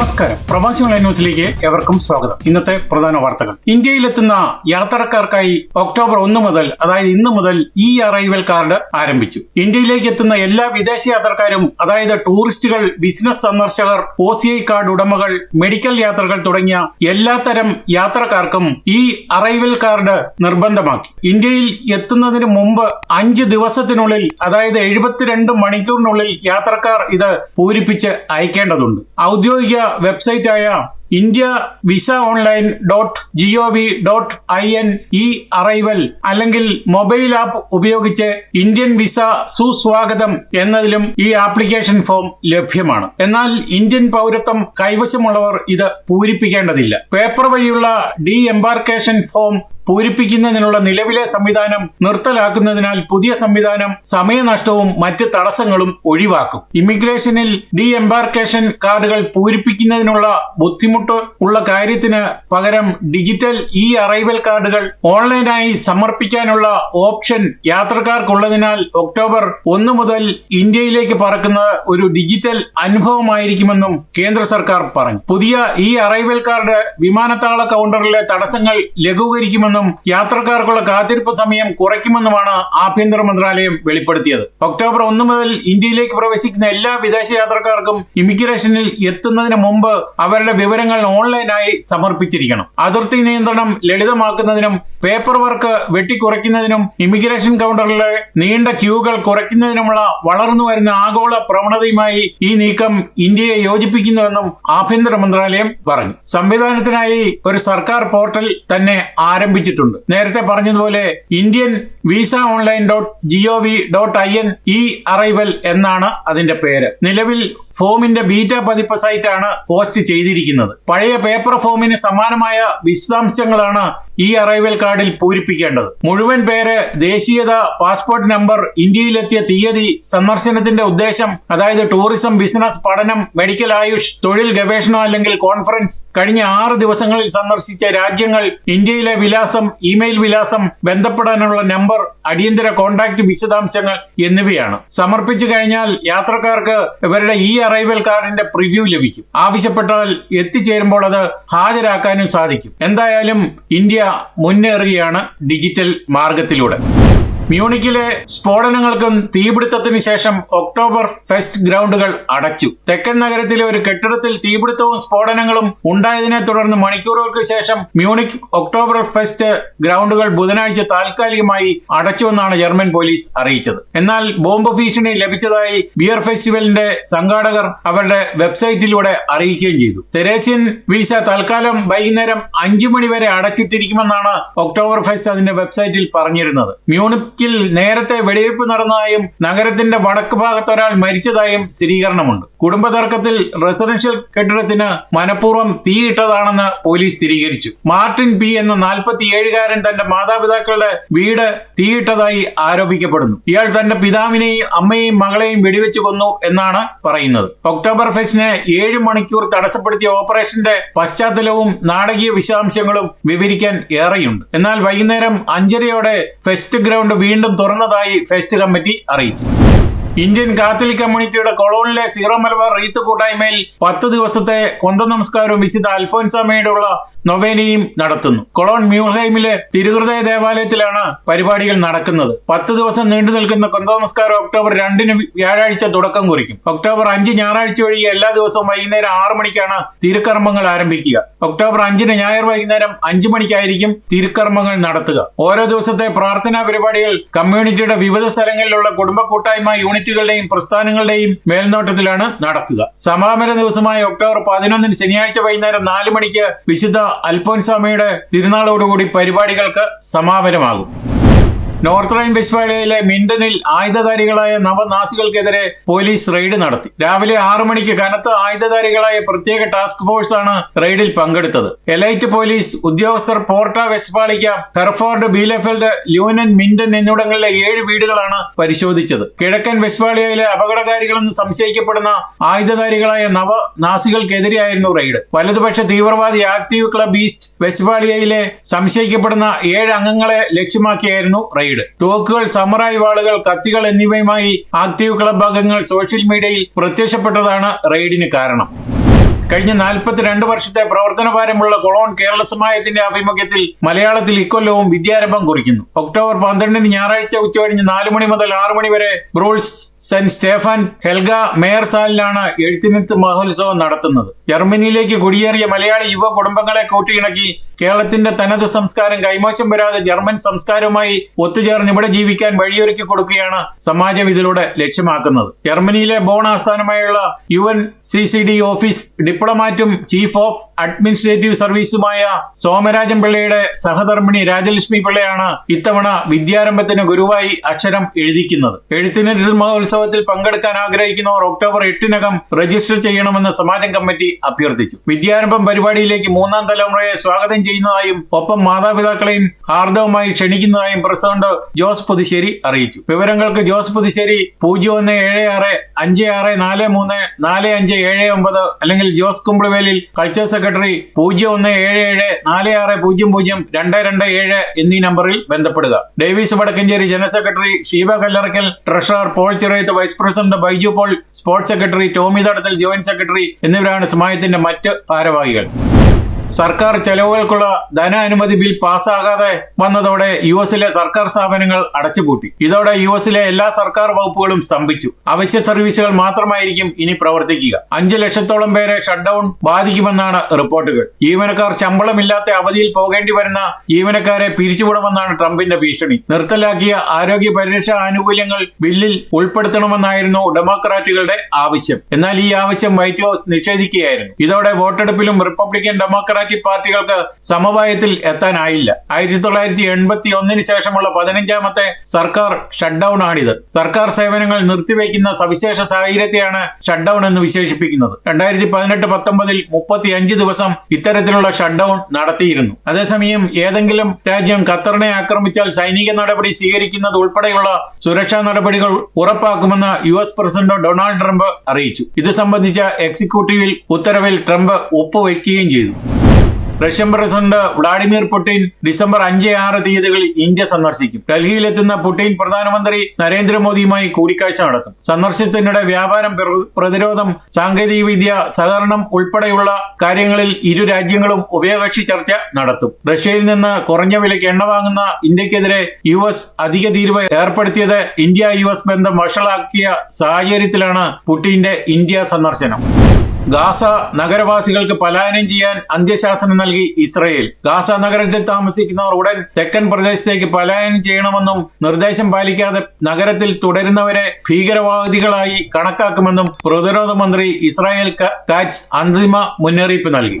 നമസ്കാരം. പ്രവാസി ഓൺലൈൻ ന്യൂസിലേക്ക് എവർക്കും സ്വാഗതം. ഇന്നത്തെ പ്രധാന വാർത്തകൾ. ഇന്ത്യയിലെത്തുന്ന യാത്രക്കാർക്കായി ഒക്ടോബർ ഒന്ന് മുതൽ അതായത് ഇന്ന് മുതൽ ഇ അറൈവൽ കാർഡ് ആരംഭിച്ചു. ഇന്ത്യയിലേക്ക് എത്തുന്ന എല്ലാ വിദേശ യാത്രക്കാരും അതായത് ടൂറിസ്റ്റുകൾ ബിസിനസ് സന്ദർശകർ ഒ സി ഐ കാർഡ് ഉടമകൾ മെഡിക്കൽ യാത്രകൾ തുടങ്ങിയ എല്ലാത്തരം യാത്രക്കാർക്കും ഈ അറൈവൽ കാർഡ് നിർബന്ധമാക്കി. ഇന്ത്യയിൽ എത്തുന്നതിന് മുമ്പ് അഞ്ച് ദിവസത്തിനുള്ളിൽ അതായത് എഴുപത്തിരണ്ട് മണിക്കൂറിനുള്ളിൽ യാത്രക്കാർ ഇത് പൂരിപ്പിച്ച് അയക്കേണ്ടതുണ്ട്. ഔദ്യോഗിക വെബ്സൈറ്റായ India visa online dot G O V dot I N E arrival അല്ലെങ്കിൽ മൊബൈൽ ആപ്പ് ഉപയോഗിച്ച് ഇന്ത്യൻ വിസ സുസ്വാഗതം എന്നതിലും ഈ ആപ്ലിക്കേഷൻ ഫോം ലഭ്യമാണ്. എന്നാൽ ഇന്ത്യൻ പൗരത്വം കൈവശമുള്ളവർ ഇത് പൂരിപ്പിക്കേണ്ടതില്ല. പേപ്പർ വഴിയുള്ള ഡി എംബാർക്കേഷൻ ഫോം പൂരിപ്പിക്കുന്നതിനുള്ള നിലവിലെ സംവിധാനം നിർത്തലാക്കുന്നതിനാൽ പുതിയ സംവിധാനം സമയനഷ്ടവും മറ്റ് തടസ്സങ്ങളും ഒഴിവാക്കും. ഇമിഗ്രേഷനിൽ ഡി എംബാർക്കേഷൻ കാർഡുകൾ പൂരിപ്പിക്കുന്നതിനുള്ള ബുദ്ധിമുട്ട് ഉള്ള കാര്യത്തിന് പകരം ഡിജിറ്റൽ ഇ അറൈവൽ കാർഡുകൾ ഓൺലൈനായി സമർപ്പിക്കാനുള്ള ഓപ്ഷൻ യാത്രക്കാർക്കുള്ളതിനാൽ ഒക്ടോബർ ഒന്ന് മുതൽ ഇന്ത്യയിലേക്ക് പറക്കുന്ന ഒരു ഡിജിറ്റൽ അനുഭവമായിരിക്കുമെന്നും കേന്ദ്ര സർക്കാർ പറഞ്ഞു. പുതിയ ഇ അറൈവൽ കാർഡ് വിമാനത്താവള കൗണ്ടറിലെ തടസ്സങ്ങൾ ലഘൂകരിക്കുമെന്നും യാത്രക്കാർക്കുള്ള കാത്തിരിപ്പ് സമയം കുറയ്ക്കുമെന്നുമാണ് ആഭ്യന്തര മന്ത്രാലയം വെളിപ്പെടുത്തിയത്. ഒക്ടോബർ ഒന്ന് മുതൽ ഇന്ത്യയിലേക്ക് പ്രവേശിക്കുന്ന എല്ലാ വിദേശ യാത്രക്കാർക്കും ഇമിഗ്രേഷനിൽ എത്തുന്നതിന് മുമ്പ് അവരുടെ വിവരങ്ങൾ ഓൺലൈനായി സമർപ്പിച്ചിരിക്കണം. അതിർത്തി നിയന്ത്രണം ലളിതമാക്കുന്നതിനും പേപ്പർ വർക്ക് വെട്ടിക്കുറയ്ക്കുന്നതിനും ഇമിഗ്രേഷൻ കൗണ്ടറിലെ നീണ്ട ക്യൂകൾ കുറയ്ക്കുന്നതിനുമുള്ള വളർന്നു വരുന്ന ആഗോള പ്രവണതയുമായി ഈ നീക്കം ഇന്ത്യയെ യോജിപ്പിക്കുന്നുവെന്നും ആഭ്യന്തര മന്ത്രാലയം പറഞ്ഞു. സംവിധാനത്തിനായി ഒരു സർക്കാർ പോർട്ടൽ തന്നെ ആരംഭിച്ചിട്ടുണ്ട്. നേരത്തെ പറഞ്ഞതുപോലെ Indian visa online dot GOV dot I N E arrival എന്നാണ് അതിന്റെ പേര്. നിലവിൽ ഫോമിന്റെ ബീറ്റ പതിപ്പ് സൈറ്റാണ് പോസ്റ്റ് ചെയ്തിരിക്കുന്നത്. പഴയ പേപ്പർ ഫോമിന് സമാനമായ വിശദാംശങ്ങളാണ് ഈ അറൈവൽ കാർഡിൽ പൂരിപ്പിക്കേണ്ടത്. മുഴുവൻ പേര് ദേശീയത പാസ്പോർട്ട് നമ്പർ ഇന്ത്യയിലെത്തിയ തീയതി സന്ദർശനത്തിന്റെ ഉദ്ദേശം അതായത് ടൂറിസം ബിസിനസ് പഠനം മെഡിക്കൽ ആയുഷ് തൊഴിൽ ഗവേഷണം അല്ലെങ്കിൽ കോൺഫറൻസ് കഴിഞ്ഞ ആറ് ദിവസങ്ങളിൽ സന്ദർശിച്ച രാജ്യങ്ങൾ ഇന്ത്യയിലെ വിലാസം ഇമെയിൽ വിലാസം ബന്ധപ്പെടാനുള്ള നമ്പർ അടിയന്തര കോൺടാക്ട് വിശദാംശങ്ങൾ എന്നിവയാണ്. സമർപ്പിച്ചു കഴിഞ്ഞാൽ യാത്രക്കാർക്ക് ഇവരുടെ ഈ അറൈവൽ കാർഡിന്റെ പ്രിവ്യൂ ലഭിക്കും. ആവശ്യപ്പെട്ടാൽ എത്തിച്ചേരുമ്പോൾ അത് ഹാജരാക്കാനും സാധിക്കും. എന്തായാലും ഇന്ത്യ മുന്നേറുകയാണ് ഡിജിറ്റൽ മാർഗത്തിലൂടെ. മ്യൂണിക്കിലെ സ്ഫോടനങ്ങൾക്കും തീപിടുത്തത്തിന് ശേഷം ഒക്ടോബർ ഫെസ്റ്റ് ഗ്രൗണ്ടുകൾ അടച്ചു. തെക്കൻ നഗരത്തിലെ ഒരു കെട്ടിടത്തിൽ തീപിടുത്തവും സ്ഫോടനങ്ങളും ഉണ്ടായതിനെ തുടർന്ന് മണിക്കൂറുകൾക്ക് ശേഷം മ്യൂണിക് ഒക്ടോബർ ഫെസ്റ്റ് ഗ്രൗണ്ടുകൾ ബുധനാഴ്ച താൽക്കാലികമായി അടച്ചുവെന്നാണ് ജർമ്മൻ പോലീസ് അറിയിച്ചത്. എന്നാൽ ബോംബ് ഭീഷണി ലഭിച്ചതായി ബിയർ ഫെസ്റ്റിവലിന്റെ സംഘാടകർ അവരുടെ വെബ്സൈറ്റിലൂടെ അറിയിക്കുകയും ചെയ്തു. തെരേസ്യൻ വീസ തൽക്കാലം വൈകുന്നേരം അഞ്ചു മണിവരെ അടച്ചിട്ടിരിക്കുമെന്നാണ് ഒക്ടോബർ ഫെസ്റ്റ് അതിന്റെ വെബ്സൈറ്റിൽ പറഞ്ഞിരുന്നത്. മ്യൂണിക് ിൽ നേരത്തെ വെടിവയ്പ് നടന്നതായും നഗരത്തിന്റെ വടക്ക് ഭാഗത്ത് ഒരാൾ മരിച്ചതായും സ്ഥിരീകരണമുണ്ട്. കുടുംബ തർക്കത്തിൽ റെസിഡൻഷ്യൽ കെട്ടിടത്തിന് മനഃപൂർവം തീയിട്ടതാണെന്ന് പോലീസ് സ്ഥിരീകരിച്ചു. മാർട്ടിൻ പി എന്ന നാൽപ്പത്തിയേഴുകാരൻ തന്റെ മാതാപിതാക്കളുടെ വീട് തീയിട്ടതായി ആരോപിക്കപ്പെടുന്നു. ഇയാൾ തന്റെ പിതാവിനെയും അമ്മയെയും മകളെയും വെടിവെച്ച് കൊന്നു എന്നാണ് പറയുന്നത്. ഒക്ടോബർ ഫെസ്റ്റിന് ഏഴ് മണിക്കൂർ തടസ്സപ്പെടുത്തിയ ഓപ്പറേഷന്റെ പശ്ചാത്തലവും നാടകീയ വിശദാംശങ്ങളും വിവരിക്കാൻ ഏറെയുണ്ട്. എന്നാൽ വൈകുന്നേരം അഞ്ചരയോടെ ഫെസ്റ്റ് ഗ്രൗണ്ട് വീണ്ടും തുറന്നതായി ഫെസ്റ്റ് കമ്മിറ്റി അറിയിച്ചു. ഇന്ത്യൻ കാത്തലിക് കമ്മ്യൂണിറ്റിയുടെ കൊളോണിലെ സീറോ മലബാർ റീത്ത് കൂട്ടായ്മയിൽ പത്ത് ദിവസത്തെ കൊന്ത നമസ്കാരവും വിശുദ്ധ അൽഫോൻസാമയുടെയുള്ള നൊവേനയും നടത്തുന്നു. കൊളോൺ മ്യൂൾഹൈമിലെ തിരുഹൃദയ ദേവാലയത്തിലാണ് പരിപാടികൾ നടക്കുന്നത്. പത്ത് ദിവസം നീണ്ടു നിൽക്കുന്ന കുന്തനമസ്കാരം ഒക്ടോബർ രണ്ടിന് വ്യാഴാഴ്ച തുടക്കം കുറിക്കും. ഒക്ടോബർ അഞ്ച് ഞായറാഴ്ച ഒഴികെ എല്ലാ ദിവസവും വൈകുന്നേരം ആറു മണിക്കാണ് തിരുക്കർമ്മങ്ങൾ ആരംഭിക്കുക. ഒക്ടോബർ അഞ്ചിന് ഞായർ വൈകുന്നേരം അഞ്ചു മണിക്കായിരിക്കും തിരുക്കർമ്മങ്ങൾ നടത്തുക. ഓരോ ദിവസത്തെ പ്രാർത്ഥനാ പരിപാടികൾ കമ്മ്യൂണിറ്റിയുടെ വിവിധ സ്ഥലങ്ങളിലുള്ള കുടുംബ കൂട്ടായ്മ യൂണിറ്റുകളുടെയും പ്രസ്ഥാനങ്ങളുടെയും മേൽനോട്ടത്തിലാണ് നടക്കുക. സമാപന ദിവസമായ ഒക്ടോബർ പതിനൊന്നിന് ശനിയാഴ്ച വൈകുന്നേരം നാല് മണിക്ക് വിശുദ്ധ അൽഫോൻസാമയുടെ തിരുനാളോടുകൂടി പരിപാടികൾക്ക് സമാപനമാകും. നോർത്ത് റൈൻ വെസ്റ്റ്ഫാലിയയിലെ മിൻഡനിൽ ആയുധധാരികളായ നവനാസികൾക്കെതിരെ പോലീസ് റെയ്ഡ് നടത്തി. രാവിലെ ആറു മണിക്ക് കനത്ത ആയുധധാരികളായ പ്രത്യേക ടാസ്ക് ഫോഴ്സ് ആണ് റെയ്ഡിൽ പങ്കെടുത്തത്. എലൈറ്റ് പോലീസ് ഉദ്യോഗസ്ഥർ പോർട്ട വെസ്റ്റ്ഫാളിക്ക ഹെർഫോർഡ് ബീലഫെൽഡ് ലൂനൻ മിൻഡൻ എന്നിവിടങ്ങളിലെ ഏഴ് വീടുകളാണ് പരിശോധിച്ചത്. കിഴക്കൻ വെസ്റ്റ്ഫാളിയയിലെ അപകടകാരികളെന്ന് സംശയിക്കപ്പെടുന്ന ആയുധധാരികളായ നവ നാസികൾക്കെതിരെയായിരുന്നു റെയ്ഡ്. വലതുപക്ഷ തീവ്രവാദി ആക്റ്റീവ് ക്ലബ് ഈസ്റ്റ് വെസ്റ്റ്ഫാളിയയിലെ സംശയിക്കപ്പെടുന്ന ഏഴ് അംഗങ്ങളെ ലക്ഷ്യമാക്കിയായിരുന്നു റെയ്ഡ്. തോക്കുകൾ സമറായി വാളുകൾ കത്തികൾ എന്നിവയുമായി ആക്റ്റീവ് ക്ലബ് അംഗങ്ങൾ സോഷ്യൽ മീഡിയയിൽ പ്രത്യക്ഷപ്പെട്ടതാണ് റെയ്ഡിന് കാരണം. കഴിഞ്ഞ നാൽപ്പത്തിരണ്ട് വർഷത്തെ പ്രവർത്തന ഭാരമുള്ള കൊളോൺ കേരള സമായത്തിന്റെ ആഭിമുഖ്യത്തിൽ മലയാളത്തിൽ ഇക്കൊല്ലവും വിദ്യാരംഭം കുറിക്കുന്നു. ഒക്ടോബർ പന്ത്രണ്ടിന് ഞായറാഴ്ച ഉച്ചകഴിഞ്ഞ് നാല് മണി മുതൽ ആറു മണി വരെ ബ്രൂൾസ് സെന്റ് സ്റ്റേഫൻ ഹെൽഗ മേയർ സാലിലാണ് എഴുത്തിനിരുത്ത് മഹോത്സവം നടത്തുന്നത്. ജർമ്മനിയിലേക്ക് കുടിയേറിയ മലയാളി യുവ കുടുംബങ്ങളെ കൂട്ടിയിണക്കി കേരളത്തിന്റെ തനത് സംസ്കാരം കൈമോശം വരാതെ ജർമ്മൻ സംസ്കാരവുമായി ഒത്തുചേർന്ന് ഇവിടെ ജീവിക്കാൻ വഴിയൊരുക്കി കൊടുക്കുകയാണ് സമാജം ഇതിലൂടെ ലക്ഷ്യമാക്കുന്നത്. ജർമ്മനിയിലെ ബോൺ ആസ്ഥാനമായുള്ള U N C C D office ഡിപ്ലോമാറ്റും chief of administrative സർവീസുമായ സോമരാജൻ പിള്ളയുടെ സഹധർമ്മിണി രാജലക്ഷ്മി പിള്ളയാണ് ഇത്തവണ വിദ്യാരംഭത്തിന് ഗുരുവായി അക്ഷരം എഴുതിക്കുന്നത്. എഴുത്തിന് മഹോത്സവത്തിൽ പങ്കെടുക്കാൻ ആഗ്രഹിക്കുന്നവർ ഒക്ടോബർ എട്ടിനകം രജിസ്റ്റർ ചെയ്യണമെന്ന് സമാജം കമ്മിറ്റി അഭ്യർത്ഥിച്ചു. വിദ്യാരംഭം പരിപാടിയിലേക്ക് മൂന്നാം തലമുറയെ സ്വാഗതം ചെയ്യുന്നതായും ഒപ്പം മാതാപിതാക്കളെയും ഹാർദവമായി ക്ഷണിക്കുന്നതായും പ്രസിഡന്റ് ജോസ് പുതുശ്ശേരി അറിയിച്ചു. വിവരങ്ങൾക്ക് ജോസ് പുതുശ്ശേരി പൂജ്യം ഒന്ന് ഏഴ് ആറ് അഞ്ച് ആറ് നാല് മൂന്ന് നാല് അഞ്ച് ഏഴ് ഒമ്പത് അല്ലെങ്കിൽ ജോസ് കുമ്പിളിവേലിൽ കൾച്ചർ സെക്രട്ടറി പൂജ്യം ഒന്ന് ഏഴ് ഏഴ് നാല് ആറ് പൂജ്യം പൂജ്യം രണ്ട് രണ്ട് ഏഴ് എന്നീ നമ്പറിൽ ബന്ധപ്പെടുക. Davis Vadakkanchery general secretary Sheeba Kallarakkal treasurer Paul Chirayath vice president Baiju Paul sports secretary Tomy Thadathil joint secretary എന്നിവരാണ് സമയത്തിന്റെ മറ്റ് ഭാരവാഹികൾ. സർക്കാർ ചെലവുകൾക്കുള്ള ധനാനുമതി ബിൽ പാസ്സാകാതെ വന്നതോടെ യു എസിലെ സർക്കാർ സ്ഥാപനങ്ങൾ അടച്ചുപൂട്ടി. ഇതോടെ യു എസിലെ എല്ലാ സർക്കാർ വകുപ്പുകളും സ്തംഭിച്ചു. അവശ്യ സർവീസുകൾ മാത്രമായിരിക്കും ഇനി പ്രവർത്തിക്കുക. അഞ്ചു ലക്ഷത്തോളം പേരെ ഷട്ട് ഡൌൺ ബാധിക്കുമെന്നാണ് റിപ്പോർട്ടുകൾ. ജീവനക്കാർ ശമ്പളമില്ലാത്ത അവധിയിൽ പോകേണ്ടി വരുന്ന ജീവനക്കാരെ പിരിച്ചുവിടുമെന്നാണ് ട്രംപിന്റെ ഭീഷണി. നിർത്തലാക്കിയ ആരോഗ്യ പരിരക്ഷാ ആനുകൂല്യങ്ങൾ ബില്ലിൽ ഉൾപ്പെടുത്തണമെന്നായിരുന്നു ഡെമോക്രാറ്റുകളുടെ ആവശ്യം. എന്നാൽ ഈ ആവശ്യം വൈറ്റ് ഹൌസ് നിഷേധിക്കുകയായിരുന്നു. ഇതോടെ വോട്ടെടുപ്പിലും റിപ്പബ്ലിക്കൻ ഡെമോക്രാറ്റിക് പാർട്ടികൾക്ക് സമവായത്തിൽ എത്താനായില്ല. ആയിരത്തി തൊള്ളായിരത്തി എൺപത്തി ഒന്നിന് ശേഷമുള്ള പതിനഞ്ചാമത്തെ സർക്കാർ ഷട്ട് ഡൌൺ ആണിത്. സർക്കാർ സേവനങ്ങൾ നിർത്തിവെക്കുന്ന സവിശേഷ സാഹചര്യത്തെയാണ് ഷട്ട് ഡൌൺ എന്ന് വിശേഷിപ്പിക്കുന്നത്. രണ്ടായിരത്തി പതിനെട്ട് പത്തൊമ്പതിൽ മുപ്പത്തി അഞ്ച് ദിവസം ഇത്തരത്തിലുള്ള ഷട്ട് ഡൌൺ നടത്തിയിരുന്നു. അതേസമയം ഏതെങ്കിലും രാജ്യം ഖത്തറിനെ ആക്രമിച്ചാൽ സൈനിക നടപടി സ്വീകരിക്കുന്നത് ഉൾപ്പെടെയുള്ള സുരക്ഷാ നടപടികൾ ഉറപ്പാക്കുമെന്ന് U S president Donald Trump അറിയിച്ചു. ഇത് സംബന്ധിച്ച എക്സിക്യൂട്ടീവിൽ ഉത്തരവിൽ ട്രംപ് ഒപ്പുവയ്ക്കുകയും ചെയ്തു. Russian president Vladimir Putin December അഞ്ച് ആറ് തീയതികളിൽ ഇന്ത്യ സന്ദർശിക്കും. ഡൽഹിയിലെത്തുന്ന പുടിൻ പ്രധാനമന്ത്രി നരേന്ദ്രമോദിയുമായി കൂടിക്കാഴ്ച നടത്തും. സന്ദർശനത്തിനിടെ വ്യാപാരം പ്ര- പ്രതിരോധം സാങ്കേതികവിദ്യ സഹകരണം ഉൾപ്പെടെയുള്ള കാര്യങ്ങളിൽ ഇരു രാജ്യങ്ങളും ഉഭയകക്ഷി ചർച്ച നടത്തും. റഷ്യയിൽ നിന്ന് കുറഞ്ഞ വിലയ്ക്ക് എണ്ണ വാങ്ങുന്ന ഇന്ത്യക്കെതിരെ യു എസ് അധിക തീരുവ ഏർപ്പെടുത്തിയത് ഇന്ത്യ യു എസ് ബന്ധം വഷളാക്കിയ സാഹചര്യത്തിലാണ് പുടിന്റെ ഇന്ത്യ സന്ദർശനം. ഗാസ നഗരവാസികൾക്ക് പലായനം ചെയ്യാൻ അന്ത്യശാസനം നൽകി ഇസ്രയേൽ. ഗാസ നഗരത്തിൽ താമസിക്കുന്നവർ ഉടൻ തെക്കൻ പ്രദേശത്തേക്ക് പലായനം ചെയ്യണമെന്നും നിർദ്ദേശം പാലിക്കാതെ നഗരത്തിൽ തുടരുന്നവരെ ഭീകരവാദികളായി കണക്കാക്കുമെന്നും പ്രതിരോധ മന്ത്രി ഇസ്രായേൽ കാറ്റ്സ് അന്തിമ മുന്നറിയിപ്പ് നൽകി.